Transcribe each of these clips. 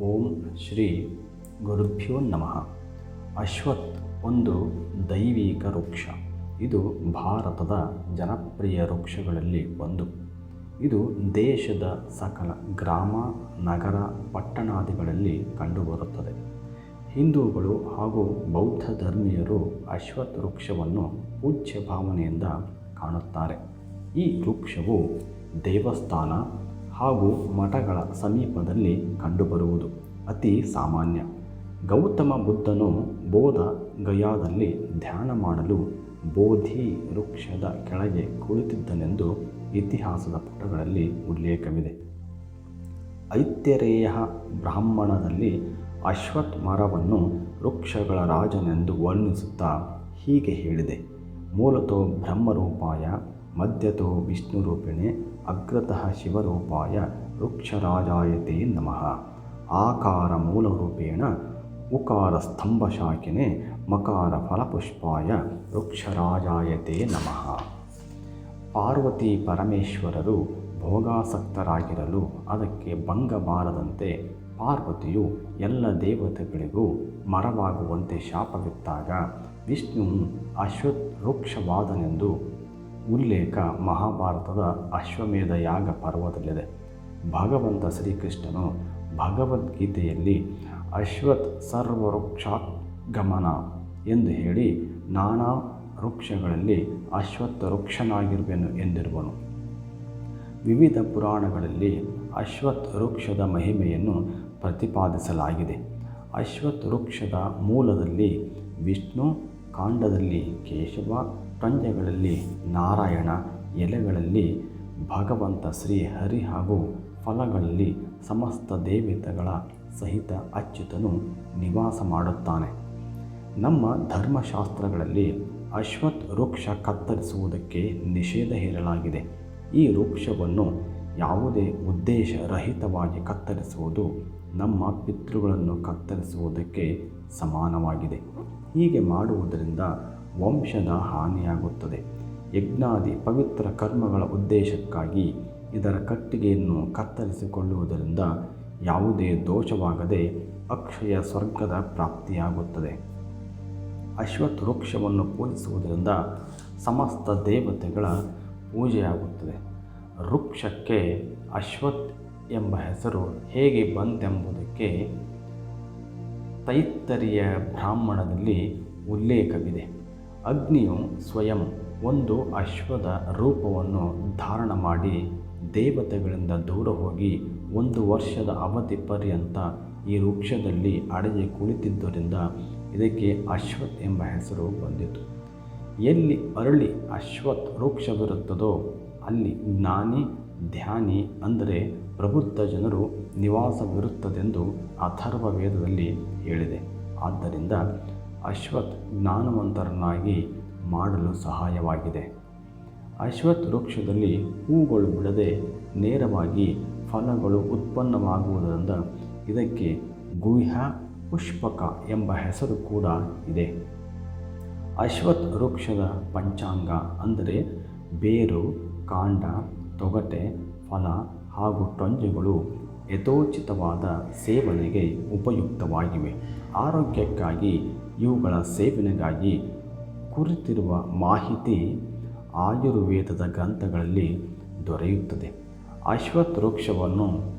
ಓಂ ಶ್ರೀ ಗುರುಭ್ಯೋ ನಮಃ. ಅಶ್ವತ್ ಒಂದು ದೈವಿಕ ವೃಕ್ಷ. ಇದು ಭಾರತದ ಜನಪ್ರಿಯ ವೃಕ್ಷಗಳಲ್ಲಿ ಒಂದು. ಇದು ದೇಶದ ಸಕಲ ಗ್ರಾಮ, ನಗರ, ಪಟ್ಟಣಾದಿಗಳಲ್ಲಿ ಕಂಡುಬರುತ್ತದೆ. ಹಿಂದೂಗಳು ಹಾಗೂ ಬೌದ್ಧ ಧರ್ಮೀಯರು ಅಶ್ವತ್ ವೃಕ್ಷವನ್ನು ಪೂಜ್ಯ ಭಾವನೆಯಿಂದ ಕಾಣುತ್ತಾರೆ. ಈ ವೃಕ್ಷವು ದೇವಸ್ಥಾನ ಹಾಗೂ ಮಠಗಳ ಸಮೀಪದಲ್ಲಿ ಕಂಡುಬರುವುದು ಅತಿ ಸಾಮಾನ್ಯ. ಗೌತಮ ಬುದ್ಧನು ಬೋಧ ಗಯಾದಲ್ಲಿ ಧ್ಯಾನ ಮಾಡಲು ಬೋಧಿ ವೃಕ್ಷದ ಕೆಳಗೆ ಕುಳಿತಿದ್ದನೆಂದು ಇತಿಹಾಸದ ಪುಟಗಳಲ್ಲಿ ಉಲ್ಲೇಖವಿದೆ. ಐತ್ಯರೇಯ ಬ್ರಾಹ್ಮಣದಲ್ಲಿ ಅಶ್ವಥ್ ಮರವನ್ನು ವೃಕ್ಷಗಳ ರಾಜನೆಂದು ವರ್ಣಿಸುತ್ತಾ ಹೀಗೆ ಹೇಳಿದೆ. ಮೂಲತೋ ಬ್ರಹ್ಮರೂಪಾಯ, ಮಧ್ಯತೋ ವಿಷ್ಣುರೂಪಿಣೆ ಅಗ್ರತಃ ಶಿವರೂಪಾಯ ವೃಕ್ಷರಾಜಾಯತೆ ನಮಃ. ಆಕಾರ ಮೂಲರೂಪೇಣ ಉಕಾರ ಸ್ತಂಭಶಾಖಿನೆ ಮಕಾರ ಫಲಪುಷ್ಪಾಯ ವೃಕ್ಷರಾಜಾಯತೆ ನಮಃ. ಪಾರ್ವತಿ ಪರಮೇಶ್ವರರು ಭೋಗಾಸಕ್ತರಾಗಿರಲು ಅದಕ್ಕೆ ಭಂಗ ಬಾರದಂತೆ ಪಾರ್ವತಿಯು ಎಲ್ಲ ದೇವತೆಗಳಿಗೂ ಮರವಾಗುವಂತೆ ಶಾಪವಿತ್ತಾಗ ವಿಷ್ಣುವು ಅಶ್ವತ್ ವೃಕ್ಷವಾದನೆಂದು ಉಲ್ಲೇಖ ಮಹಾಭಾರತದ ಅಶ್ವಮೇಧ ಯಾಗ ಪರ್ವದಲ್ಲಿದೆ. ಭಗವಂತ ಶ್ರೀಕೃಷ್ಣನು ಭಗವದ್ಗೀತೆಯಲ್ಲಿ ಅಶ್ವತ್ ಸರ್ವವೃಕ್ಷಾಗಮನ ಎಂದು ಹೇಳಿ ನಾನಾ ವೃಕ್ಷಗಳಲ್ಲಿ ಅಶ್ವತ್ಥ ವೃಕ್ಷನಾಗಿರುವೆನು ಎಂದಿರುವನು. ವಿವಿಧ ಪುರಾಣಗಳಲ್ಲಿ ಅಶ್ವತ್ ವೃಕ್ಷದ ಮಹಿಮೆಯನ್ನು ಪ್ರತಿಪಾದಿಸಲಾಗಿದೆ. ಅಶ್ವತ್ ವೃಕ್ಷದ ಮೂಲದಲ್ಲಿ ವಿಷ್ಣು, ಕಾಂಡದಲ್ಲಿ ಕೇಶವ ಪಂಜಗಳಲ್ಲಿ ನಾರಾಯಣ ಎಲೆಗಳಲ್ಲಿ ಭಗವಂತ ಶ್ರೀ ಹರಿ ಹಾಗೂ ಫಲಗಳಲ್ಲಿ ಸಮಸ್ತ ದೇವತೆಗಳ ಸಹಿತ ಅಚ್ಯುತನು ನಿವಾಸ ಮಾಡುತ್ತಾನೆ. ನಮ್ಮ ಧರ್ಮಶಾಸ್ತ್ರಗಳಲ್ಲಿ ಅಶ್ವತ್ ವೃಕ್ಷ ಕತ್ತರಿಸುವುದಕ್ಕೆ ನಿಷೇಧ ಹೇರಲಾಗಿದೆ. ಈ ವೃಕ್ಷವನ್ನು ಯಾವುದೇ ಉದ್ದೇಶ ರಹಿತವಾಗಿ ಕತ್ತರಿಸುವುದು ನಮ್ಮ ಪಿತೃಗಳನ್ನು ಕತ್ತರಿಸುವುದಕ್ಕೆ ಸಮಾನವಾಗಿದೆ. ಹೀಗೆ ಮಾಡುವುದರಿಂದ ವಂಶದ ಹಾನಿಯಾಗುತ್ತದೆ. ಯಜ್ಞಾದಿ ಪವಿತ್ರ ಕರ್ಮಗಳ ಉದ್ದೇಶಕ್ಕಾಗಿ ಇದರ ಕಟ್ಟಿಗೆಯನ್ನು ಕತ್ತರಿಸಿಕೊಳ್ಳುವುದರಿಂದ ಯಾವುದೇ ದೋಷವಾಗದೆ ಅಕ್ಷಯ ಸ್ವರ್ಗದ ಪ್ರಾಪ್ತಿಯಾಗುತ್ತದೆ. ಅಶ್ವತ್ಥ ವೃಕ್ಷವನ್ನು ಪೂಜಿಸುವುದರಿಂದ ಸಮಸ್ತ ದೇವತೆಗಳ ಪೂಜೆಯಾಗುತ್ತದೆ. ವೃಕ್ಷಕ್ಕೆ ಅಶ್ವತ್ ಎಂಬ ಹೆಸರು ಹೇಗೆ ಬಂತೆಂಬುದಕ್ಕೆ ತೈತ್ತರಿಯ ಬ್ರಾಹ್ಮಣದಲ್ಲಿ ಉಲ್ಲೇಖವಿದೆ. ಅಗ್ನಿಯು ಸ್ವಯಂ ಒಂದು ಅಶ್ವದ ರೂಪವನ್ನು ಧಾರಣ ಮಾಡಿ ದೇವತೆಗಳಿಂದ ದೂರ ಹೋಗಿ ಒಂದು ವರ್ಷದ ಅವಧಿ ಪರ್ಯಂತ ಈ ವೃಕ್ಷದಲ್ಲಿ ಅಡಗಿ ಕುಳಿತಿದ್ದರಿಂದ ಇದಕ್ಕೆ ಅಶ್ವತ್ ಎಂಬ ಹೆಸರು ಬಂದಿತು. ಎಲ್ಲಿ ಅರಳಿ ಅಶ್ವತ್ ವೃಕ್ಷವಿರುತ್ತದೋ ಅಲ್ಲಿ ಜ್ಞಾನಿ, ಧ್ಯಾನಿ ಅಂದರೆ ಪ್ರಬುದ್ಧ ಜನರು ನಿವಾಸವಿರುತ್ತದೆಂದು ಅಥರ್ವ ವೇದದಲ್ಲಿ ಹೇಳಿದೆ. ಆದ್ದರಿಂದ ಅಶ್ವತ್ ಜ್ಞಾನವಂತರನ್ನಾಗಿ ಮಾಡಲು ಸಹಾಯವಾಗಿದೆ. ಅಶ್ವತ್ ವೃಕ್ಷದಲ್ಲಿ ಹೂಗಳು ಬಿಡದೆ ನೇರವಾಗಿ ಫಲಗಳು ಉತ್ಪನ್ನವಾಗುವುದರಿಂದ ಇದಕ್ಕೆ ಗುಹ್ಯ ಪುಷ್ಪಕ ಎಂಬ ಹೆಸರು ಕೂಡ ಇದೆ. ಅಶ್ವತ್ ವೃಕ್ಷದ ಪಂಚಾಂಗ ಅಂದರೆ ಬೇರು, ಕಾಂಡ, ತೊಗಟೆ, ಫಲ ಹಾಗೂ ಟೊಂಜೆಗಳು ಯಥೋಚಿತವಾದ ಸೇವನೆಗೆ ಉಪಯುಕ್ತವಾಗಿವೆ. ಆರೋಗ್ಯಕ್ಕಾಗಿ ಇವುಗಳ ಸೇವನೆಗಾಗಿ ಕುರಿತಿರುವ ಮಾಹಿತಿ ಆಯುರ್ವೇದದ ಗ್ರಂಥಗಳಲ್ಲಿ ದೊರೆಯುತ್ತದೆ. ಅಶ್ವತ್ಥವೃಕ್ಷವನ್ನು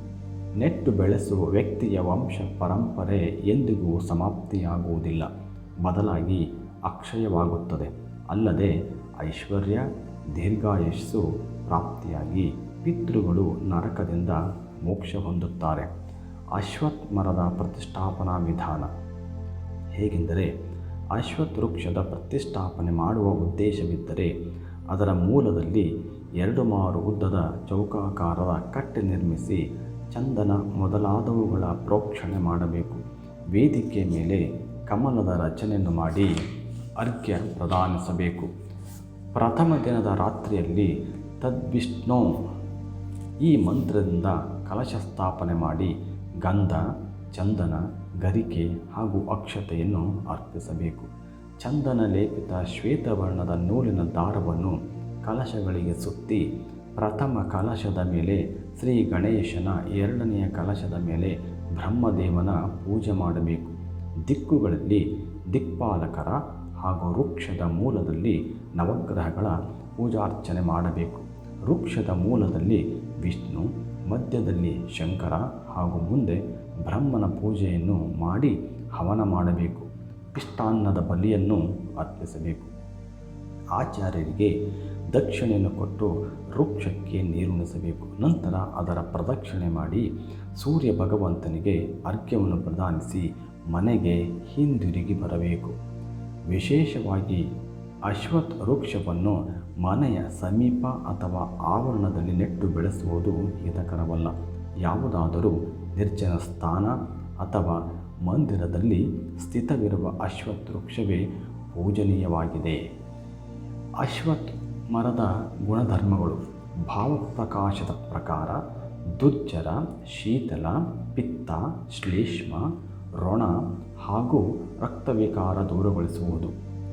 ನೆಟ್ಟು ಬೆಳೆಸುವ ವ್ಯಕ್ತಿಯ ವಂಶ ಪರಂಪರೆ ಎಂದಿಗೂ ಸಮಾಪ್ತಿಯಾಗುವುದಿಲ್ಲ. ಬದಲಾಗಿ ಅಕ್ಷಯವಾಗುತ್ತದೆ. ಅಲ್ಲದೆ ಐಶ್ವರ್ಯ, ದೀರ್ಘಾಯಸ್ಸು, ಪ್ರಾಪ್ತಿಯಾಗಿ ಪಿತೃಗಳು ನರಕದಿಂದ ಮೋಕ್ಷ ಹೊಂದುತ್ತಾರೆ. ಅಶ್ವತ್ಥ ಮರದ ಪ್ರತಿಷ್ಠಾಪನಾ ವಿಧಾನ. ಹೇಗೆಂದರೆ ಅಶ್ವತ್ಥವೃಕ್ಷದ ಪ್ರತಿಷ್ಠಾಪನೆ ಮಾಡುವ ಉದ್ದೇಶವಿದ್ದರೆ ಅದರ ಮೂಲದಲ್ಲಿ ಎರಡು ಮಾರು ಉದ್ದದ ಚೌಕಾಕಾರದ ಕಟ್ಟೆ ನಿರ್ಮಿಸಿ ಚಂದನ ಮೊದಲಾದವುಗಳ ಪ್ರೋಕ್ಷಣೆ ಮಾಡಬೇಕು. ವೇದಿಕೆ ಮೇಲೆ ಕಮಲದ ರಚನೆಯನ್ನು ಮಾಡಿ ಅರ್ಘ್ಯ ಪ್ರದಾನಿಸಬೇಕು. ಪ್ರಥಮ ದಿನದ ರಾತ್ರಿಯಲ್ಲಿ ತದ್ವಿಷ್ಣು ಈ ಮಂತ್ರದಿಂದ ಕಲಶ ಸ್ಥಾಪನೆ ಮಾಡಿ ಗಂಧ, ಚಂದನ ಗರಿಕೆ ಹಾಗೂ ಅಕ್ಷತೆಯನ್ನು ಅರ್ಪಿಸಬೇಕು. ಚಂದನ ಲೇಪಿತ ಶ್ವೇತವರ್ಣದ ನೂಲಿನ ದಾರವನ್ನು ಕಲಶಗಳಿಗೆ ಸುತ್ತಿ ಪ್ರಥಮ ಕಲಶದ ಮೇಲೆ ಶ್ರೀ ಗಣೇಶನ ಎರಡನೆಯ ಕಲಶದ ಮೇಲೆ ಬ್ರಹ್ಮದೇವನ ಪೂಜೆ ಮಾಡಬೇಕು. ದಿಕ್ಕುಗಳಲ್ಲಿ ದಿಕ್ಪಾಲಕರ ಹಾಗೂ ವೃಕ್ಷದ ಮೂಲದಲ್ಲಿ ನವಗ್ರಹಗಳ ಪೂಜಾರ್ಚನೆ ಮಾಡಬೇಕು. ವೃಕ್ಷದ ಮೂಲದಲ್ಲಿ ವಿಷ್ಣು ಮಧ್ಯದಲ್ಲಿ ಶಂಕರ ಹಾಗೂ ಮುಂದೆ ಬ್ರಹ್ಮನ ಪೂಜೆಯನ್ನು ಮಾಡಿ ಹವನ ಮಾಡಬೇಕು. ಪಿಷ್ಟಾನ್ನದ ಬಲಿಯನ್ನು ಅರ್ಪಿಸಬೇಕು. ಆಚಾರ್ಯರಿಗೆ ದಕ್ಷಿಣೆಯನ್ನು ಕೊಟ್ಟು ವೃಕ್ಷಕ್ಕೆ ನೀರುಣಿಸಬೇಕು. ನಂತರ ಅದರ ಪ್ರದಕ್ಷಿಣೆ ಮಾಡಿ ಸೂರ್ಯ ಭಗವಂತನಿಗೆ ಅರ್ಘ್ಯವನ್ನು ಪ್ರದಾನಿಸಿ ಮನೆಗೆ ಹಿಂದಿರುಗಿ ಬರಬೇಕು. ವಿಶೇಷವಾಗಿ ಅಶ್ವತ್ ವೃಕ್ಷವನ್ನು ಮನೆಯ ಸಮೀಪ ಅಥವಾ ಆವರಣದಲ್ಲಿ ನೆಟ್ಟು ಬೆಳೆಸುವುದು ಹಿತಕರವಲ್ಲ. ಯಾವುದಾದರೂ ನಿರ್ಜನ ಸ್ಥಾನ ಅಥವಾ ಮಂದಿರದಲ್ಲಿ ಸ್ಥಿತವಿರುವ ಅಶ್ವತ್ ವೃಕ್ಷವೇ ಪೂಜನೀಯವಾಗಿದೆ. ಅಶ್ವತ್ ಮರದ ಗುಣಧರ್ಮಗಳು ಭಾವಪ್ರಕಾಶದ ಪ್ರಕಾರ ದುಜ್ಜರ ಶೀತಲ, ಪಿತ್ತ, ಶ್ಲೇಷ್ಮ ರೊಣ ಹಾಗೂ ರಕ್ತವಿಕಾರ ದೂರಗೊಳಿಸುವುದು.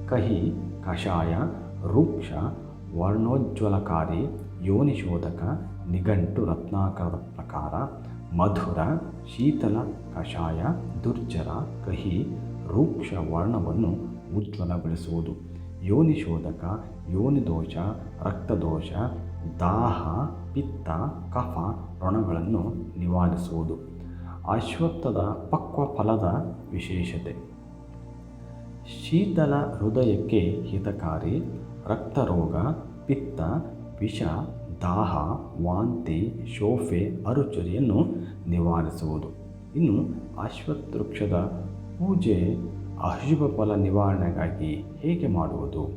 ಕಹಿ, ಕಷಾಯ ವೃಕ್ಷ ವರ್ಣೋಜ್ವಲಕಾರಿ ಯೋನಿಶೋಧಕ ನಿಘಂಟು ರತ್ನಾಕರದ ಪ್ರಕಾರ ಮಧುರ, ಶೀತಲ, ಕಷಾಯ, ದುರ್ಜರ, ಕಹಿ, ರೂಕ್ಷ ವರ್ಣವನ್ನು ಉಜ್ವಲಗೊಳಿಸುವುದು. ಯೋನಿಶೋಧಕ ಯೋನಿದೋಷ, ರಕ್ತದೋಷ, ದಾಹ, ಪಿತ್ತ, ಕಫ ರಣಗಳನ್ನು ನಿವಾರಿಸುವುದು. ಅಶ್ವತ್ಥದ ಪಕ್ವ ಫಲದ ವಿಶೇಷತೆ. ಶೀತಲ ಹೃದಯಕ್ಕೆ ಹಿತಕಾರಿ ರಕ್ತರೋಗ, ಪಿತ್ತ, ವಿಷ, ದಾಹ, ವಾಂತಿ, ಶೋಫೆ, ಅರುಚುರಿಯನ್ನು ನಿವಾರಿಸುವುದು. ಇನ್ನು ಅಶ್ವತ್ಥ ವೃಕ್ಷದ ಪೂಜೆ ಅಶುಭ ಫಲ ನಿವಾರಣೆಗಾಗಿ ಹೇಗೆ ಮಾಡುವುದು?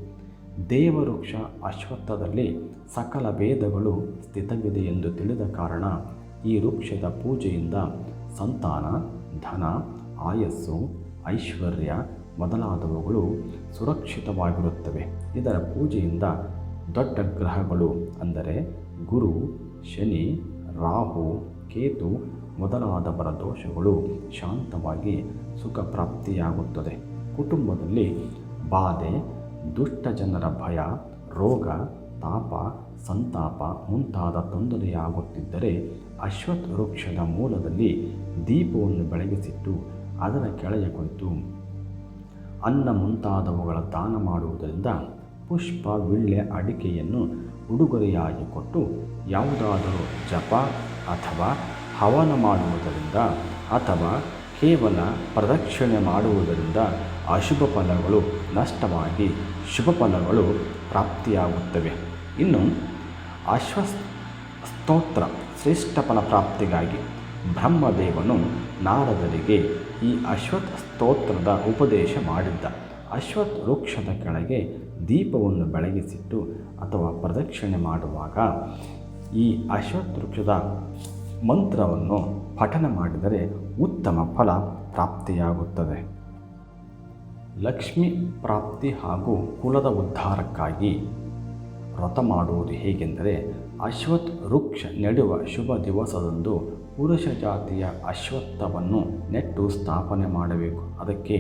ದೇವವೃಕ್ಷ ಅಶ್ವತ್ಥದಲ್ಲಿ ಸಕಲ ವೇದಗಳು ಸ್ಥಿತವಿದೆ ಎಂದು ತಿಳಿದ ಕಾರಣ ಈ ವೃಕ್ಷದ ಪೂಜೆಯಿಂದ ಸಂತಾನ, ಧನ, ಆಯಸ್ಸು, ಐಶ್ವರ್ಯ ಮೊದಲಾದವುಗಳು ಸುರಕ್ಷಿತವಾಗಿರುತ್ತವೆ. ಇದರ ಪೂಜೆಯಿಂದ ದೊಡ್ಡ ಗ್ರಹಗಳು ಅಂದರೆ ಗುರು, ಶನಿ, ರಾಹು, ಕೇತು ಮೊದಲಾದವರ ದೋಷಗಳು ಶಾಂತವಾಗಿ ಸುಖ ಪ್ರಾಪ್ತಿಯಾಗುತ್ತದೆ. ಕುಟುಂಬದಲ್ಲಿ ಬಾಧೆ, ದುಷ್ಟ ಜನರ ಭಯ, ರೋಗ ತಾಪ ಸಂತಾಪ ಮುಂತಾದ ತೊಂದರೆಯಾಗುತ್ತಿದ್ದರೆ ಅಶ್ವತ್ಥ ವೃಕ್ಷದ ಮೂಲದಲ್ಲಿ ದೀಪವನ್ನು ಬೆಳಗಿಸಿಟ್ಟು ಅದರ ಕೆಳಗೆ ಕುಳಿತು ಅನ್ನ ಮುಂತಾದವುಗಳ ದಾನ ಮಾಡುವುದರಿಂದ ಪುಷ್ಪ ವಿಳ್ಳೆ ಅಡಿಕೆಯನ್ನು ಉಡುಗೊರೆಯಾಗಿ ಕೊಟ್ಟು ಯಾವುದಾದರೂ ಜಪ ಅಥವಾ ಹವನ ಮಾಡುವುದರಿಂದ ಅಥವಾ ಕೇವಲ ಪ್ರದಕ್ಷಿಣೆ ಮಾಡುವುದರಿಂದ ಅಶುಭ ಫಲಗಳು ನಷ್ಟವಾಗಿ ಶುಭ ಫಲಗಳು ಪ್ರಾಪ್ತಿಯಾಗುತ್ತವೆ. ಇನ್ನು ಅಶ್ವ ಸ್ತೋತ್ರ ಶ್ರೇಷ್ಠ ಫಲ ಪ್ರಾಪ್ತಿಗಾಗಿ ಬ್ರಹ್ಮದೇವನು ನಾರದರಿಗೆ ಈ ಅಶ್ವತ್ ಸ್ತೋತ್ರದ ಉಪದೇಶ ಮಾಡಿದ್ದ. ಅಶ್ವತ್ ವೃಕ್ಷದ ಕೆಳಗೆ ದೀಪವನ್ನು ಬೆಳಗಿಸಿಟ್ಟು ಅಥವಾ ಪ್ರದಕ್ಷಿಣೆ ಮಾಡುವಾಗ ಈ ಅಶ್ವತ್ಥ ವೃಕ್ಷದ ಮಂತ್ರವನ್ನು ಪಠನ ಮಾಡಿದರೆ ಉತ್ತಮ ಫಲ ಪ್ರಾಪ್ತಿಯಾಗುತ್ತದೆ. ಲಕ್ಷ್ಮಿ ಪ್ರಾಪ್ತಿ ಹಾಗೂ ಕುಲದ ಉದ್ಧಾರಕ್ಕಾಗಿ ವ್ರತ ಮಾಡುವುದು ಹೇಗೆಂದರೆ ಅಶ್ವತ್ ವೃಕ್ಷ ನೆಡುವ ಶುಭ ದಿವಸದಂದು ಪುರುಷ ಜಾತಿಯ ಅಶ್ವತ್ಥವನ್ನು ನೆಟ್ಟು ಸ್ಥಾಪನೆ ಮಾಡಬೇಕು. ಅದಕ್ಕೆ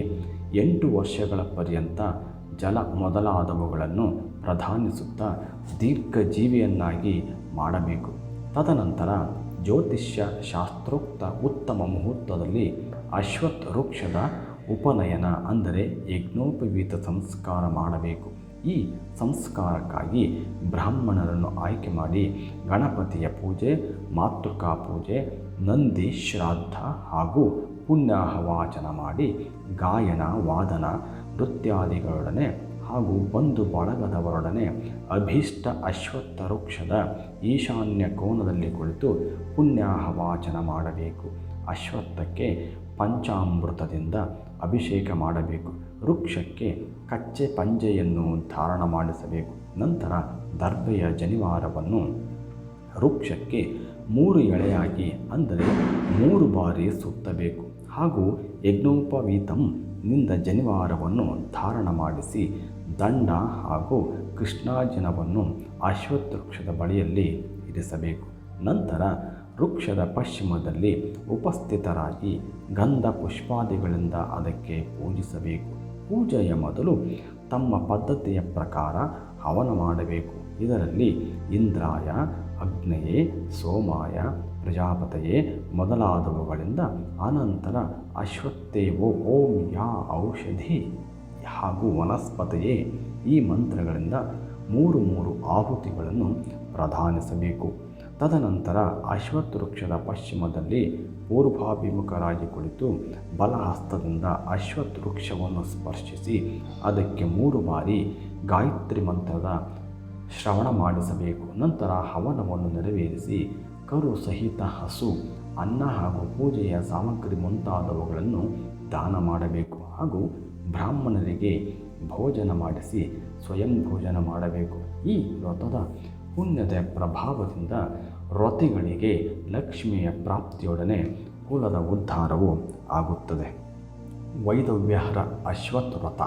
ಎಂಟು ವರ್ಷಗಳ ಪರ್ಯಂತ ಜಲ ಮೊದಲಾದವುಗಳನ್ನು ಪ್ರಧಾನಿಸುತ್ತಾ ದೀರ್ಘ ಜೀವಿಯನ್ನಾಗಿ ಮಾಡಬೇಕು. ತದನಂತರ ಜ್ಯೋತಿಷ್ಯ ಶಾಸ್ತ್ರೋಕ್ತ ಉತ್ತಮ ಮುಹೂರ್ತದಲ್ಲಿ ಅಶ್ವತ್ಥ ವೃಕ್ಷದ ಉಪನಯನ, ಅಂದರೆ ಯಜ್ಞೋಪವೀತ ಸಂಸ್ಕಾರ ಮಾಡಬೇಕು. ಈ ಸಂಸ್ಕಾರಕ್ಕಾಗಿ ಬ್ರಾಹ್ಮಣರನ್ನು ಆಯ್ಕೆ ಮಾಡಿ ಗಣಪತಿಯ ಪೂಜೆ, ಮಾತೃಕಾ ಪೂಜೆ, ನಂದಿ ಶ್ರಾದ್ದ ಹಾಗೂ ಪುಣ್ಯಾಹವಾಚನ ಮಾಡಿ ಗಾಯನ, ವಾದನ ನೃತ್ಯಾದಿಗಳೊಡನೆ ಹಾಗೂ ಬಂಧು ಬಳಗದವರೊಡನೆ ಅಭೀಷ್ಟ ಅಶ್ವತ್ಥ ವೃಕ್ಷದ ಈಶಾನ್ಯ ಕೋನದಲ್ಲಿ ಕುಳಿತು ಪುಣ್ಯಾಹವಾಚನ ಮಾಡಬೇಕು. ಅಶ್ವತ್ಥಕ್ಕೆ ಪಂಚಾಮೃತದಿಂದ ಅಭಿಷೇಕ ಮಾಡಬೇಕು. ವೃಕ್ಷಕ್ಕೆ ಕಚ್ಚೆ ಪಂಜೆಯನ್ನು ಧಾರಣ ಮಾಡಿಸಬೇಕು. ನಂತರ ದರ್ಭೆಯ ಜನಿವಾರವನ್ನು ವೃಕ್ಷಕ್ಕೆ ಮೂರು ಎಳೆಯಾಗಿ, ಅಂದರೆ ಮೂರು ಬಾರಿ ಸುತ್ತಬೇಕು. ಹಾಗೂ ಯಜ್ಞೋಪವೀತಂ ನಿಂದ ಜನಿವಾರವನ್ನು ಧಾರಣ ಮಾಡಿಸಿ ದಂಡ ಹಾಗೂ ಕೃಷ್ಣಾಜನವನ್ನು ಅಶ್ವತ್ಥ ವೃಕ್ಷದ ಬಳಿಯಲ್ಲಿ ಇರಿಸಬೇಕು. ನಂತರ ವೃಕ್ಷದ ಪಶ್ಚಿಮದಲ್ಲಿ ಉಪಸ್ಥಿತರಾಗಿ ಗಂಧ ಪುಷ್ಪಾದಿಗಳಿಂದ ಅದಕ್ಕೆ ಪೂಜಿಸಬೇಕು. ಪೂಜೆಯ ಮೊದಲು ತಮ್ಮ ಪದ್ಧತಿಯ ಪ್ರಕಾರ ಹವನ ಮಾಡಬೇಕು. ಇದರಲ್ಲಿ ಇಂದ್ರಾಯ, ಅಗ್ನಯೇ, ಸೋಮಾಯ ಪ್ರಜಾಪತೆಯೇ ಮೊದಲಾದವುಗಳಿಂದ ಅನಂತರ ಅಶ್ವತ್ಥೇವೋ ಓಂ ಯಾ ಔಷಧಿ. ಹಾಗೂ ವನಸ್ಪತೆಯೇ ಈ ಮಂತ್ರಗಳಿಂದ ಮೂರು ಮೂರು ಆಹುತಿಗಳನ್ನು ಪ್ರಧಾನಿಸಬೇಕು. ತದನಂತರ ಅಶ್ವತ್ಥ ವೃಕ್ಷದ ಪಶ್ಚಿಮದಲ್ಲಿ ಪೂರ್ವಾಭಿಮುಖರಾಗಿ ಕುಳಿತು ಬಲಹಸ್ತದಿಂದ ಅಶ್ವತ್ಥ ವೃಕ್ಷವನ್ನು ಸ್ಪರ್ಶಿಸಿ ಅದಕ್ಕೆ ಮೂರು ಬಾರಿ ಗಾಯತ್ರಿ ಮಂತ್ರದ ಶ್ರವಣ ಮಾಡಿಸಬೇಕು. ನಂತರ ಹವನವನ್ನು ನೆರವೇರಿಸಿ ಕರು ಸಹಿತ ಹಸು, ಅನ್ನ ಹಾಗೂ ಪೂಜೆಯ ಸಾಮಗ್ರಿ ಮುಂತಾದವುಗಳನ್ನು ದಾನ ಮಾಡಬೇಕು ಹಾಗೂ ಬ್ರಾಹ್ಮಣರಿಗೆ ಭೋಜನ ಮಾಡಿಸಿ ಸ್ವಯಂ ಭೋಜನ ಮಾಡಬೇಕು. ಈ ವ್ರತದ ಪುಣ್ಯದ ಪ್ರಭಾವದಿಂದ ವ್ರತಿಗಳಿಗೆ ಲಕ್ಷ್ಮಿಯ ಪ್ರಾಪ್ತಿಯೊಡನೆ ಕುಲದ ಉದ್ಧಾರವು ಆಗುತ್ತದೆ. ವೈದವ್ಯಹರ ಅಶ್ವತ್ ವ್ರತ.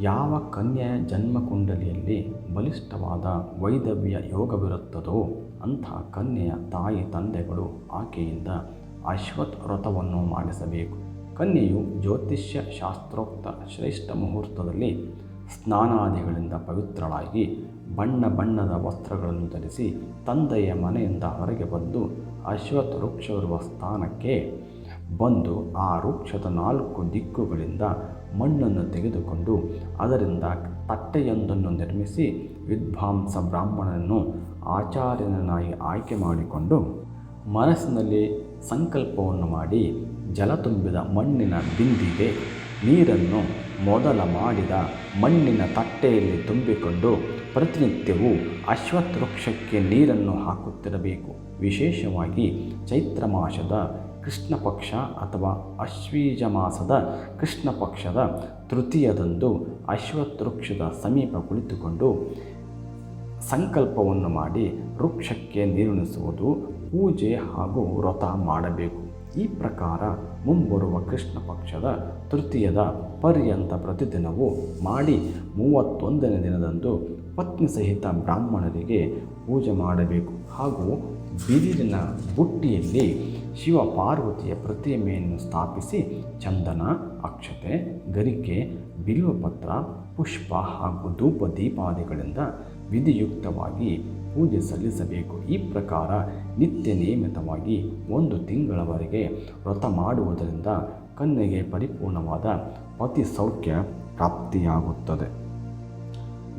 ಯಾವ ಕನ್ಯೆಯ ಜನ್ಮಕುಂಡಲಿಯಲ್ಲಿ ಬಲಿಷ್ಠವಾದ ವೈದವ್ಯ ಯೋಗವಿರುತ್ತದೋ ಅಂಥ ಕನ್ಯೆಯ ತಾಯಿ ತಂದೆಗಳು ಆಕೆಯಿಂದ ಅಶ್ವತ್ ವ್ರತವನ್ನು ಮಾಡಿಸಬೇಕು. ಕನ್ಯೆಯು ಜ್ಯೋತಿಷ್ಯ ಶಾಸ್ತ್ರೋಕ್ತ ಶ್ರೇಷ್ಠ ಮುಹೂರ್ತದಲ್ಲಿ ಸ್ನಾನಾದಿಗಳಿಂದ ಪವಿತ್ರಳಾಗಿ ಬಣ್ಣ ಬಣ್ಣದ ವಸ್ತ್ರಗಳನ್ನು ಧರಿಸಿ ತಂದೆಯ ಮನೆಯಿಂದ ಹೊರಗೆ ಬಂದು ಅಶ್ವತ್ ವೃಕ್ಷವಿರುವ ಸ್ಥಾನಕ್ಕೆ ಬಂದು ಆ ವೃಕ್ಷದ ನಾಲ್ಕು ದಿಕ್ಕುಗಳಿಂದ ಮಣ್ಣನ್ನು ತೆಗೆದುಕೊಂಡು ಅದರಿಂದ ತಟ್ಟೆಯೊಂದನ್ನು ನಿರ್ಮಿಸಿ ವಿದ್ವಾಂಸ ಬ್ರಾಹ್ಮಣನನ್ನು ಆಚಾರ್ಯನಾಗಿ ಆಯ್ಕೆ ಮಾಡಿಕೊಂಡು ಮನಸ್ಸಿನಲ್ಲಿ ಸಂಕಲ್ಪವನ್ನು ಮಾಡಿ ಜಲ ತುಂಬಿದ ಮಣ್ಣಿನ ಬಿಂದಿಗೆ ನೀರನ್ನು ಮೊದಲ ಮಾಡಿದ ಮಣ್ಣಿನ ತಟ್ಟೆಯಲ್ಲಿ ತುಂಬಿಕೊಂಡು ಪ್ರತಿನಿತ್ಯವೂ ಅಶ್ವತ್ಥ ವೃಕ್ಷಕ್ಕೆ ನೀರನ್ನು ಹಾಕುತ್ತಿರಬೇಕು. ವಿಶೇಷವಾಗಿ ಚೈತ್ರ ಮಾಸದ ಕೃಷ್ಣ ಪಕ್ಷ ಅಥವಾ ಅಶ್ವೀಜ ಮಾಸದ ಕೃಷ್ಣ ಪಕ್ಷದ ತೃತೀಯದಂದು ಅಶ್ವತ್ಥ ವೃಕ್ಷದ ಸಮೀಪ ಕುಳಿತುಕೊಂಡು ಸಂಕಲ್ಪವನ್ನು ಮಾಡಿ ವೃಕ್ಷಕ್ಕೆ ನೀರುಣಿಸುವುದು, ಪೂಜೆ ಹಾಗೂ ವ್ರತ ಮಾಡಬೇಕು. ಈ ಪ್ರಕಾರ ಮುಂಬರುವ ಕೃಷ್ಣ ಪಕ್ಷದ ತೃತೀಯದ ಪರ್ಯಂತ ಪ್ರತಿದಿನವೂ ಮಾಡಿ ಮೂವತ್ತೊಂದನೇ ದಿನದಂದು ಪತ್ನಿ ಸಹಿತ ಬ್ರಾಹ್ಮಣರಿಗೆ ಪೂಜೆ ಮಾಡಬೇಕು. ಹಾಗೂ ಬಿದಿರಿನ ಬುಟ್ಟಿಯಲ್ಲಿ ಶಿವ ಪಾರ್ವತಿಯ ಪ್ರತಿಮೆಯನ್ನು ಸ್ಥಾಪಿಸಿ ಚಂದನ, ಅಕ್ಷತೆ, ಗರಿಕೆ, ಬಿಲ್ವಪತ್ರ, ಪುಷ್ಪ ಹಾಗೂ ಧೂಪ ದೀಪಾದಿಗಳಿಂದ ವಿಧಿಯುಕ್ತವಾಗಿ ಪೂಜೆ ಸಲ್ಲಿಸಬೇಕು. ಈ ಪ್ರಕಾರ ನಿತ್ಯ ನಿಯಮಿತವಾಗಿ ಒಂದು ತಿಂಗಳವರೆಗೆ ವ್ರತ ಮಾಡುವುದರಿಂದ ಕನ್ಯೆಗೆ ಪರಿಪೂರ್ಣವಾದ ಪತಿ ಸೌಖ್ಯ ಪ್ರಾಪ್ತಿಯಾಗುತ್ತದೆ.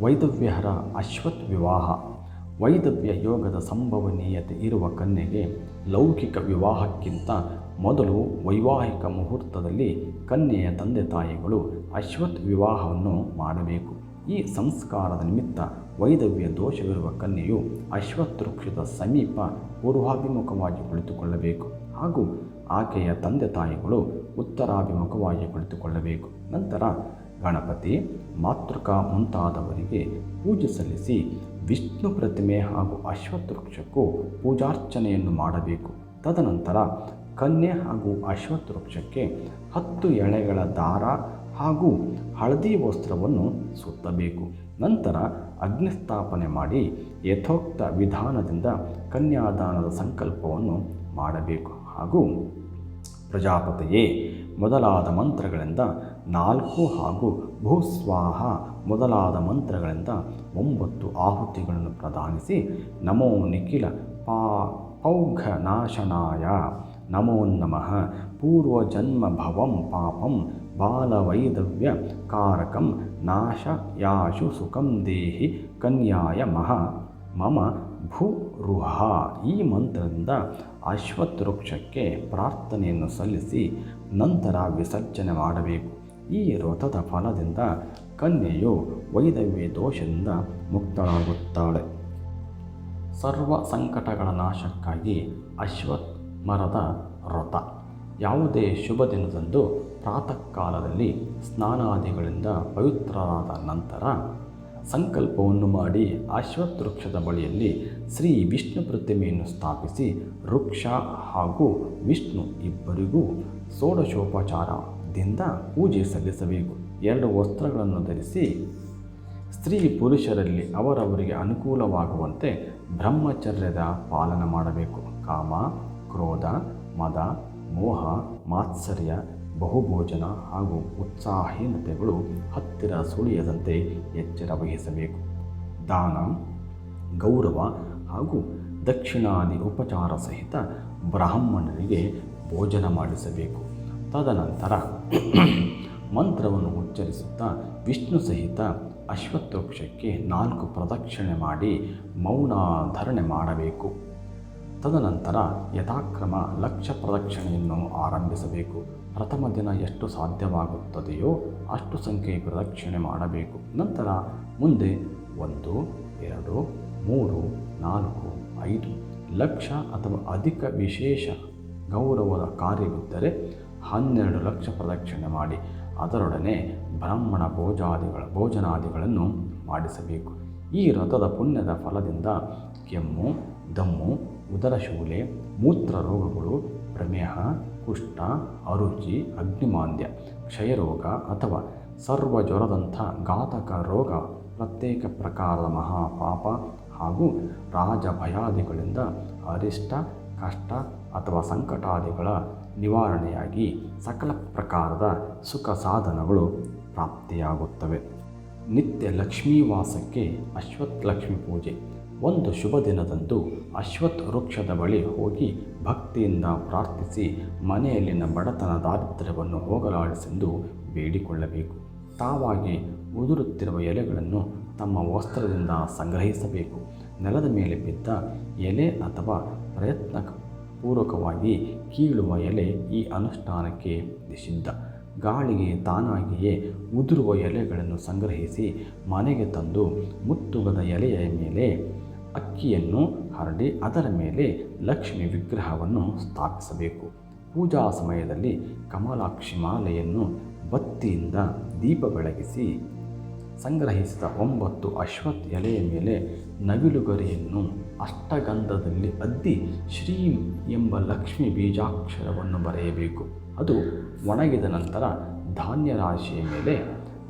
ವೈದವ್ಯಹರ ಅಶ್ವತ್ ವಿವಾಹ. ವೈದವ್ಯ ಯೋಗದ ಸಂಭವನೀಯತೆ ಇರುವ ಕನ್ಯೆಗೆ ಲೌಕಿಕ ವಿವಾಹಕ್ಕಿಂತ ಮೊದಲು ವೈವಾಹಿಕ ಮುಹೂರ್ತದಲ್ಲಿ ಕನ್ಯೆಯ ತಂದೆ ತಾಯಿಗಳು ಅಶ್ವತ್ ವಿವಾಹವನ್ನು ಮಾಡಬೇಕು. ಈ ಸಂಸ್ಕಾರದ ನಿಮಿತ್ತ ವೈದವ್ಯ ದೋಷವಿರುವ ಕನ್ಯೆಯು ಅಶ್ವತ್ಥ ವೃಕ್ಷದ ಸಮೀಪ ಪೂರ್ವಾಭಿಮುಖವಾಗಿ ಕುಳಿತುಕೊಳ್ಳಬೇಕು ಹಾಗೂ ಆಕೆಯ ತಂದೆ ತಾಯಿಗಳು ಉತ್ತರಾಭಿಮುಖವಾಗಿ ಕುಳಿತುಕೊಳ್ಳಬೇಕು. ನಂತರ ಗಣಪತಿ ಮಾತೃಕ ಮುಂತಾದವರಿಗೆ ಪೂಜೆ ಸಲ್ಲಿಸಿ ವಿಷ್ಣು ಪ್ರತಿಮೆ ಹಾಗೂ ಅಶ್ವತ್ಥ ವೃಕ್ಷಕ್ಕೂ ಪೂಜಾರ್ಚನೆಯನ್ನು ಮಾಡಬೇಕು. ತದನಂತರ ಕನ್ಯೆ ಹಾಗೂ ಅಶ್ವತ್ಥ ವೃಕ್ಷಕ್ಕೆ ಹತ್ತು ಎಳೆಗಳ ದಾರ ಹಾಗೂ ಹಳದಿ ವಸ್ತ್ರವನ್ನು ಸುತ್ತಬೇಕು. ನಂತರ ಅಗ್ನಿಸ್ಥಾಪನೆ ಮಾಡಿ ಯಥೋಕ್ತ ವಿಧಾನದಿಂದ ಕನ್ಯಾದಾನದ ಸಂಕಲ್ಪವನ್ನು ಮಾಡಬೇಕು. ಹಾಗೂ ಪ್ರಜಾಪತಿಯೇ, ಮೊದಲಾದ ಮಂತ್ರಗಳಿಂದ ನಾಲ್ಕು ಹಾಗೂ ಭೂಸ್ವಾಹ ಮೊದಲಾದ ಮಂತ್ರಗಳಿಂದ ಒಂಬತ್ತು ಆಹುತಿಗಳನ್ನು ಪ್ರದಾನಿಸಿ ನಮೋ ನಿಖಿಲ ಪಾ ಪೌಘನಾಶನಾಯ. ನಮೋ ನಮಃ. ಪೂರ್ವಜನ್ಮ ಭವಂ ಪಾಪಂ ಬಾಲವೈದವ್ಯ ಕಾರಕಂ ನಾಶ ಯಾಶು ಸುಖಂ ದೇಹಿ ಕನ್ಯಾಯ ಮಹ. ಮಮ ಭೂರುಹ ಈ ಮಂತ್ರದಿಂದ ಅಶ್ವತ್ ವೃಕ್ಷಕ್ಕೆ ಪ್ರಾರ್ಥನೆಯನ್ನು ಸಲ್ಲಿಸಿ ನಂತರ ವಿಸರ್ಜನೆ ಮಾಡಬೇಕು. ಈ ವ್ರತದ ಫಲದಿಂದ ಕನ್ಯೆಯು ವೈದವ್ಯ ದೋಷದಿಂದ ಮುಕ್ತಳಾಗುತ್ತಾಳೆ. ಸರ್ವ ಸಂಕಟಗಳ ನಾಶಕ್ಕಾಗಿ ಅಶ್ವತ್ ಮರದ ವ್ರತ ಯಾವುದೇ ಶುಭ ದಿನದಂದು ಪ್ರಾತಃ ಕಾಲದಲ್ಲಿ ಸ್ನಾನಾದಿಗಳಿಂದ ಪವಿತ್ರರಾದ ನಂತರ ಸಂಕಲ್ಪವನ್ನು ಮಾಡಿ ಅಶ್ವತ್ಥ ವೃಕ್ಷದ ಬಳಿಯಲ್ಲಿ ಶ್ರೀ ವಿಷ್ಣು ಪ್ರತಿಮೆಯನ್ನು ಸ್ಥಾಪಿಸಿ ವೃಕ್ಷ ಹಾಗೂ ವಿಷ್ಣು ಇಬ್ಬರಿಗೂ ಷೋಡಶೋಪಚಾರದಿಂದ ಪೂಜೆ ಸಲ್ಲಿಸಬೇಕು. ಎರಡು ವಸ್ತ್ರಗಳನ್ನು ಧರಿಸಿ ಸ್ತ್ರೀ ಪುರುಷರಲ್ಲಿ ಅವರವರಿಗೆ ಅನುಕೂಲವಾಗುವಂತೆ ಬ್ರಹ್ಮಚರ್ಯದ ಪಾಲನೆ ಮಾಡಬೇಕು. ಕಾಮ ಕ್ರೋಧ, ಮದ, ಮೋಹ, ಮಾತ್ಸರ್ಯ, ಬಹುಭೋಜನ ಹಾಗೂ ಉತ್ಸಾಹೀನತೆಗಳು ಹತ್ತಿರ ಸುಳಿಯದಂತೆ ಎಚ್ಚರ ವಹಿಸಬೇಕು. ದಾನ, ಗೌರವ ಹಾಗೂ ದಕ್ಷಿಣಾದಿ ಉಪಚಾರ ಸಹಿತ ಬ್ರಾಹ್ಮಣರಿಗೆ ಭೋಜನ ಮಾಡಿಸಬೇಕು. ತದನಂತರ ಮಂತ್ರವನ್ನು ಉಚ್ಚರಿಸುತ್ತಾ ವಿಷ್ಣು ಸಹಿತ ಅಶ್ವತ್ಥವೃಕ್ಷಕ್ಕೆ ನಾಲ್ಕು ಪ್ರದಕ್ಷಿಣೆ ಮಾಡಿ ಮೌನ ಧರಣೆ ಮಾಡಬೇಕು. ತದನಂತರ ಯಥಾಕ್ರಮ ಲಕ್ಷ ಪ್ರದಕ್ಷಿಣೆಯನ್ನು ಆರಂಭಿಸಬೇಕು. ಪ್ರಥಮ ದಿನ ಎಷ್ಟು ಸಾಧ್ಯವಾಗುತ್ತದೆಯೋ ಅಷ್ಟು ಸಂಖ್ಯೆಯ ಪ್ರದಕ್ಷಿಣೆ ಮಾಡಬೇಕು. ನಂತರ ಮುಂದೆ ಒಂದು, ಎರಡು, ಮೂರು, ನಾಲ್ಕು, ಐದು ಲಕ್ಷ ಅಥವಾ ಅಧಿಕ ವಿಶೇಷ ಗೌರವದ ಕಾರ್ಯವಿದ್ದರೆ ಹನ್ನೆರಡು ಲಕ್ಷ ಪ್ರದಕ್ಷಿಣೆ ಮಾಡಿ, ಅದರೊಡನೆ ಬ್ರಾಹ್ಮಣ ಭೋಜಾದಿಗಳ ಭೋಜನಾದಿಗಳನ್ನು ಮಾಡಿಸಬೇಕು. ಈ ರಥದ ಪುಣ್ಯದ ಫಲದಿಂದ ಕೆಮ್ಮು, ದಮ್ಮು ಉದರಶೂಲೆ ಮೂತ್ರ ರೋಗಗಳು ಪ್ರಮೇಹ, ಕುಷ್ಠ, ಅರುಚಿ, ಅಗ್ನಿಮಾಂದ್ಯ, ಕ್ಷಯರೋಗ ಅಥವಾ ಸರ್ವ ಜ್ವರದಂಥ ಘಾತಕ ರೋಗ ಪ್ರತ್ಯೇಕ ಪ್ರಕಾರದ ಮಹಾಪಾಪ ಹಾಗೂ ರಾಜ ಭಯಾದಿಗಳಿಂದ ಅರಿಷ್ಟ, ಕಷ್ಟ ಅಥವಾ ಸಂಕಟಾದಿಗಳ ನಿವಾರಣೆಯಾಗಿ ಸಕಲ ಪ್ರಕಾರದ ಸುಖ ಸಾಧನಗಳು ಪ್ರಾಪ್ತಿಯಾಗುತ್ತವೆ. ನಿತ್ಯ ಲಕ್ಷ್ಮೀವಾಸಕ್ಕೆ ಅಶ್ವತ್ಥ ಲಕ್ಷ್ಮಿ ಪೂಜೆ. ಒಂದು ಶುಭ ದಿನದಂದು ಅಶ್ವತ್ಥ ವೃಕ್ಷದ ಬಳಿ ಹೋಗಿ ಭಕ್ತಿಯಿಂದ ಪ್ರಾರ್ಥಿಸಿ ಮನೆಯಲ್ಲಿನ ಬಡತನ ದಾರಿದ್ರ್ಯವನ್ನು ಹೋಗಲಾಡಿಸೆಂದು ಬೇಡಿಕೊಳ್ಳಬೇಕು. ತಾವಾಗಿ ಉದುರುತ್ತಿರುವ ಎಲೆಗಳನ್ನು ತಮ್ಮ ವಸ್ತ್ರದಿಂದ ಸಂಗ್ರಹಿಸಬೇಕು. ನೆಲದ ಮೇಲೆ ಬಿದ್ದ ಎಲೆ ಅಥವಾ ಪ್ರಯತ್ನ ಪೂರ್ವಕವಾಗಿ ಕೀಳುವ ಎಲೆ ಈ ಅನುಷ್ಠಾನಕ್ಕೆ ನಿಷಿದ್ಧ. ಗಾಳಿಗೆ ತಾನಾಗಿಯೇ ಉದುರುವ ಎಲೆಗಳನ್ನು ಸಂಗ್ರಹಿಸಿ ಮನೆಗೆ ತಂದು ಮುತ್ತುಗದ ಎಲೆಯ ಮೇಲೆ ಅಕ್ಕಿಯನ್ನು ಹರಡಿ ಅದರ ಮೇಲೆ ಲಕ್ಷ್ಮಿ ವಿಗ್ರಹವನ್ನು ಸ್ಥಾಪಿಸಬೇಕು. ಪೂಜಾ ಸಮಯದಲ್ಲಿ ಕಮಲಾಕ್ಷಿ ಮಾಲೆಯನ್ನು ಬತ್ತಿಯಿಂದ ದೀಪ ಬೆಳಗಿಸಿ ಸಂಗ್ರಹಿಸಿದ ಒಂಬತ್ತು ಅಶ್ವತ್ ಎಲೆಯ ಮೇಲೆ ನವಿಲುಗರಿಯನ್ನು ಅಷ್ಟಗಂಧದಲ್ಲಿ ಅದ್ದಿ ಶ್ರೀಂ ಎಂಬ ಲಕ್ಷ್ಮಿ ಬೀಜಾಕ್ಷರವನ್ನು ಬರೆಯಬೇಕು. ಅದು ಒಣಗಿದ ನಂತರ ಧಾನ್ಯ ರಾಶಿಯ ಮೇಲೆ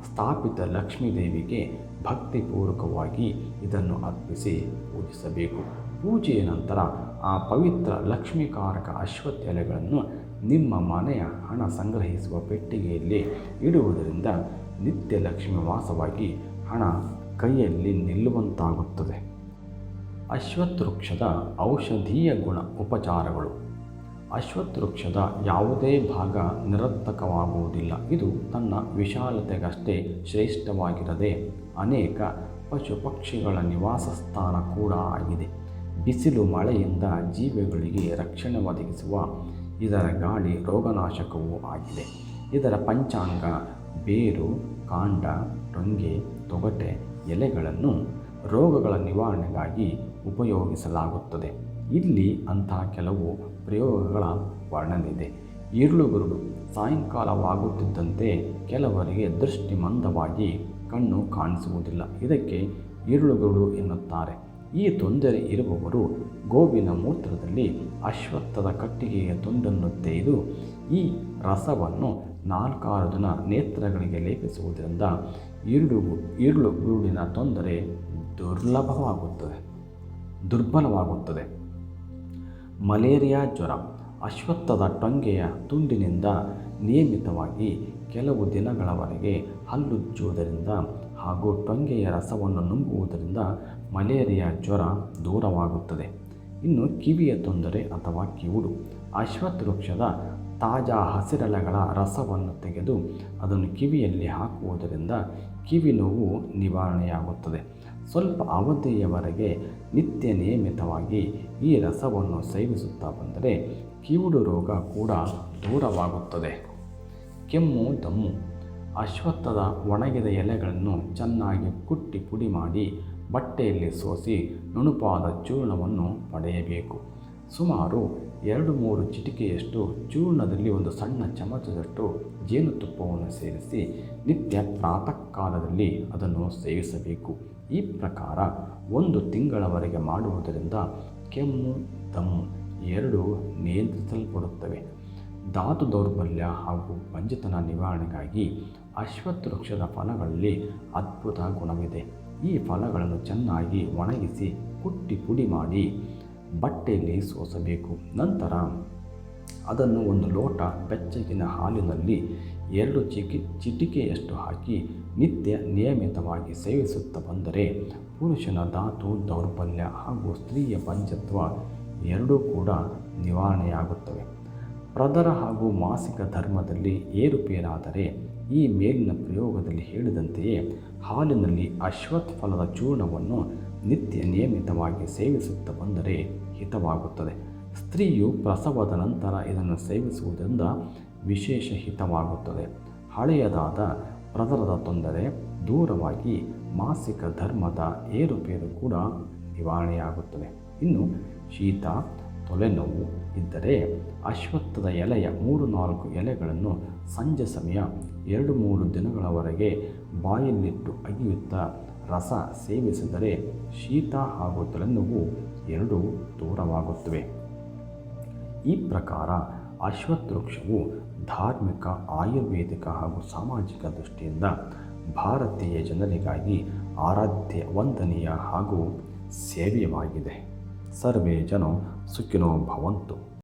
ಸ್ಥಾಪಿತ ಲಕ್ಷ್ಮೀದೇವಿಗೆ ಭಕ್ತಿಪೂರ್ವಕವಾಗಿ ಇದನ್ನು ಅರ್ಪಿಸಿ ಪೂಜಿಸಬೇಕು. ಪೂಜೆಯ ನಂತರ ಆ ಪವಿತ್ರ ಲಕ್ಷ್ಮೀಕಾರಕ ಅಶ್ವತ್ಥ ಎಲೆಗಳನ್ನು ನಿಮ್ಮ ಮನೆಯ ಹಣ ಸಂಗ್ರಹಿಸುವ ಪೆಟ್ಟಿಗೆಯಲ್ಲಿ ಇಡುವುದರಿಂದ ನಿತ್ಯ ಲಕ್ಷ್ಮಿ ವಾಸವಾಗಿ ಹಣ ಕೈಯಲ್ಲಿ ನಿಲ್ಲುವಂತಾಗುತ್ತದೆ. ಅಶ್ವತ್ಥ ವೃಕ್ಷದ ಔಷಧೀಯ ಗುಣ ಉಪಚಾರಗಳು. ಅಶ್ವತ್ಥ ವೃಕ್ಷದ ಯಾವುದೇ ಭಾಗ ನಿರರ್ಥಕವಾಗುವುದಿಲ್ಲ. ಇದು ತನ್ನ ವಿಶಾಲತೆಗಷ್ಟೇ ಶ್ರೇಷ್ಠವಾಗಿರದೆ ಅನೇಕ ಪಶು ಪಕ್ಷಿಗಳ ನಿವಾಸ ಸ್ಥಾನ ಕೂಡ ಆಗಿದೆ. ಬಿಸಿಲು ಮಳೆಯಿಂದ ಜೀವಿಗಳಿಗೆ ರಕ್ಷಣೆ ಒದಗಿಸುವ ಇದರ ಗಾಳಿ ರೋಗನಾಶಕವೂ ಆಗಿದೆ. ಇದರ ಪಂಚಾಂಗ ಬೇರು, ಕಾಂಡ ಟೊಂಗೆ ತೊಗಟೆ, ಎಲೆಗಳನ್ನು ರೋಗಗಳ ನಿವಾರಣೆಗಾಗಿ ಉಪಯೋಗಿಸಲಾಗುತ್ತದೆ. ಇಲ್ಲಿ ಅಂತಹ ಕೆಲವು ಪ್ರಯೋಗಗಳ ವರ್ಣನಿದೆ ಈರುಳುಗುರುಡು ಸಾಯಂಕಾಲವಾಗುತ್ತಿದ್ದಂತೆ ಕೆಲವರಿಗೆ ದೃಷ್ಟಿ ಮಂದವಾಗಿ ಕಣ್ಣು ಕಾಣಿಸುವುದಿಲ್ಲ. ಇದಕ್ಕೆ ಈರುಳುಗುರುಡು ಎನ್ನುತ್ತಾರೆ. ಈ ತೊಂದರೆ ಇರುವವರು ಗೋವಿನ ಮೂತ್ರದಲ್ಲಿ ಅಶ್ವತ್ಥದ ಕಟ್ಟಿಗೆಯ ತುಂಡನ್ನು ತೆಗೆದು ಈ ರಸವನ್ನು ನಾಲ್ಕಾರು ದಿನ ನೇತ್ರಗಳಿಗೆ ಲೇಪಿಸುವುದರಿಂದ ಈರುಳು ಈರುಳು ತೊಂದರೆ ದುರ್ಲಭವಾಗುತ್ತದೆ, ದುರ್ಬಲವಾಗುತ್ತದೆ. ಮಲೇರಿಯಾ ಜ್ವರ, ಅಶ್ವತ್ಥದ ಟೊಂಗೆಯ ತುಂಡಿನಿಂದ ನಿಯಮಿತವಾಗಿ ಕೆಲವು ದಿನಗಳವರೆಗೆ ಹಲ್ಲುಜ್ಜುವುದರಿಂದ ಹಾಗೂ ಟೊಂಗೆಯ ರಸವನ್ನು ನುಂಗುವುದರಿಂದ ಮಲೇರಿಯಾ ಜ್ವರ ದೂರವಾಗುತ್ತದೆ. ಇನ್ನು ಕಿವಿಯ ತೊಂದರೆ ಅಥವಾ ಕಿವುಡು, ಅಶ್ವತ್ಥ ವೃಕ್ಷದ ತಾಜಾ ಹಸಿರೆಲೆಗಳ ರಸವನ್ನು ತೆಗೆದು ಅದನ್ನು ಕಿವಿಯಲ್ಲಿ ಹಾಕುವುದರಿಂದ ಕಿವಿ ನೋವು ನಿವಾರಣೆಯಾಗುತ್ತದೆ. ಸ್ವಲ್ಪ ಅವಧಿಯವರೆಗೆ ನಿತ್ಯ ನಿಯಮಿತವಾಗಿ ಈ ರಸವನ್ನು ಸೇವಿಸುತ್ತಾ ಬಂದರೆ ಕಿವುಡು ರೋಗ ಕೂಡ ದೂರವಾಗುತ್ತದೆ. ಕೆಮ್ಮು, ದಮ್ಮು, ಅಶ್ವತ್ಥದ ಒಣಗಿದ ಎಲೆಗಳನ್ನು ಚೆನ್ನಾಗಿ ಕುಟ್ಟಿ ಪುಡಿ ಮಾಡಿ ಬಟ್ಟೆಯಲ್ಲಿ ಸೋಸಿ ನುಣುಪಾದ ಚೂರ್ಣವನ್ನು ಪಡೆಯಬೇಕು. ಸುಮಾರು ಎರಡು ಮೂರು ಚಿಟಿಕೆಯಷ್ಟು ಚೂರ್ಣದಲ್ಲಿ ಒಂದು ಸಣ್ಣ ಚಮಚದಷ್ಟು ಜೇನುತುಪ್ಪವನ್ನು ಸೇರಿಸಿ ನಿತ್ಯ ಪ್ರಾತಃ ಕಾಲದಲ್ಲಿ ಅದನ್ನು ಸೇವಿಸಬೇಕು. ಈ ಪ್ರಕಾರ ಒಂದು ತಿಂಗಳವರೆಗೆ ಮಾಡುವುದರಿಂದ ಕೆಮ್ಮು, ದಮ್ಮು ಎರಡೂ ನಿಯಂತ್ರಿಸಲ್ಪಡುತ್ತವೆ. ಧಾತು ದೌರ್ಬಲ್ಯ ಹಾಗೂ ಪಂಚತನ ನಿವಾರಣೆಗಾಗಿ ಅಶ್ವತ್ಥ ವೃಕ್ಷದ ಫಲಗಳಲ್ಲಿ ಅದ್ಭುತ ಗುಣವಿದೆ. ಈ ಫಲಗಳನ್ನು ಚೆನ್ನಾಗಿ ಒಣಗಿಸಿ ಕುಟ್ಟಿ ಪುಡಿ ಮಾಡಿ ಬಟ್ಟೆಯಲ್ಲಿ ಸೋಸಬೇಕು. ನಂತರ ಅದನ್ನು ಒಂದು ಲೋಟ ಬೆಚ್ಚಗಿನ ಹಾಲಿನಲ್ಲಿ ಎರಡು ಚಿಕಿ, ಚಿಟಿಕೆಯಷ್ಟು ಹಾಕಿ ನಿತ್ಯ ನಿಯಮಿತವಾಗಿ ಸೇವಿಸುತ್ತಾ ಬಂದರೆ ಪುರುಷನ ಧಾತು, ದೌರ್ಬಲ್ಯ ಹಾಗೂ ಸ್ತ್ರೀಯ ಪಂಚತ್ವ ಎರಡೂ ಕೂಡ ನಿವಾರಣೆಯಾಗುತ್ತವೆ. ಪ್ರದರ ಹಾಗೂ ಮಾಸಿಕ ಧರ್ಮದಲ್ಲಿ ಏರುಪೇರಾದರೆ ಈ ಮೇಲಿನ ಪ್ರಯೋಗದಲ್ಲಿ ಹೇಳಿದಂತೆಯೇ ಹಾಲಿನಲ್ಲಿ ಅಶ್ವತ್ ಫಲದ ಚೂರ್ಣವನ್ನು ನಿತ್ಯ ನಿಯಮಿತವಾಗಿ ಸೇವಿಸುತ್ತಾ ಬಂದರೆ ಹಿತವಾಗುತ್ತದೆ. ಸ್ತ್ರೀಯು ಪ್ರಸವದ ನಂತರ ಇದನ್ನು ಸೇವಿಸುವುದರಿಂದ ವಿಶೇಷ ಹಿತವಾಗುತ್ತದೆ. ಹಳೆಯದಾದ ಪ್ರದರದ ತೊಂದರೆ ದೂರವಾಗಿ ಮಾಸಿಕ ಧರ್ಮದ ಏರುಪೇರು ಕೂಡ ನಿವಾರಣೆಯಾಗುತ್ತದೆ. ಇನ್ನು ಶೀತ, ತೊಲೆನೋವು ಇದ್ದರೆ ಅಶ್ವತ್ಥದ ಎಲೆಯ ಮೂರು ನಾಲ್ಕು ಎಲೆಗಳನ್ನು ಸಂಜೆ ಸಮಯ ಎರಡು ಮೂರು ದಿನಗಳವರೆಗೆ ಬಾಯಲ್ಲಿಟ್ಟು ಅಗಿಯುತ್ತಾ ರಸ ಸೇವಿಸಿದರೆ ಶೀತ ಹಾಗೂ ತಲೆನೋವು ಎರಡೂ ದೂರವಾಗುತ್ತವೆ. ಈ ಪ್ರಕಾರ ಅಶ್ವತ್ಥ ವೃಕ್ಷವು ಧಾರ್ಮಿಕ, ಆಯುರ್ವೇದಿಕ ಹಾಗೂ ಸಾಮಾಜಿಕ ದೃಷ್ಟಿಯಿಂದ ಭಾರತೀಯ ಜನರಿಗಾಗಿ ಆರಾಧ್ಯ ವಂದನೀಯ ಹಾಗೂ ಸೇವ್ಯವಾಗಿದೆ. ಸರ್ವೇ ಜನ ಸುಖಿನೋ ಭವಂತು.